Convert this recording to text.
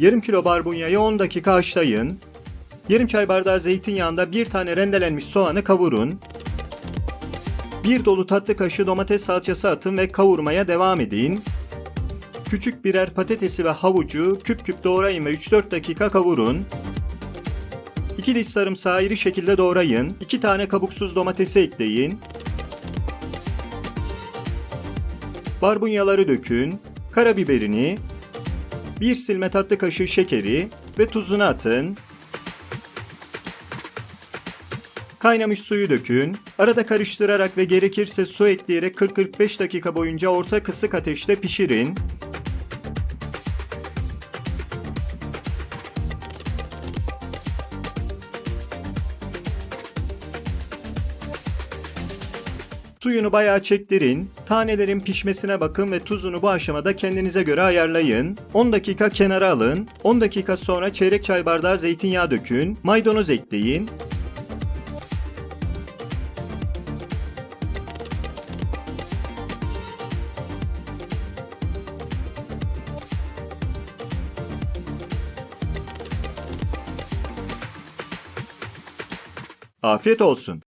Yarım kilo barbunyayı 10 dakika haşlayın. Yarım çay bardağı zeytinyağında bir tane rendelenmiş soğanı kavurun. Bir dolu tatlı kaşığı domates salçası atın ve kavurmaya devam edin. Küçük birer patatesi ve havucu küp küp doğrayın ve 3-4 dakika kavurun. 2 diş sarımsağı iri şekilde doğrayın. 2 tane kabuksuz domatesi ekleyin. Barbunyaları dökün. Karabiberini, bir silme tatlı kaşığı şekeri ve tuzunu atın. Kaynamış suyu dökün. Arada karıştırarak ve gerekirse su ekleyerek 40-45 dakika boyunca orta kısık ateşte pişirin. Suyunu bayağı çektirin. Tanelerin pişmesine bakın ve tuzunu bu aşamada kendinize göre ayarlayın. 10 dakika kenara alın. 10 dakika sonra çeyrek çay bardağı zeytinyağı dökün. Maydanoz ekleyin. Afiyet olsun.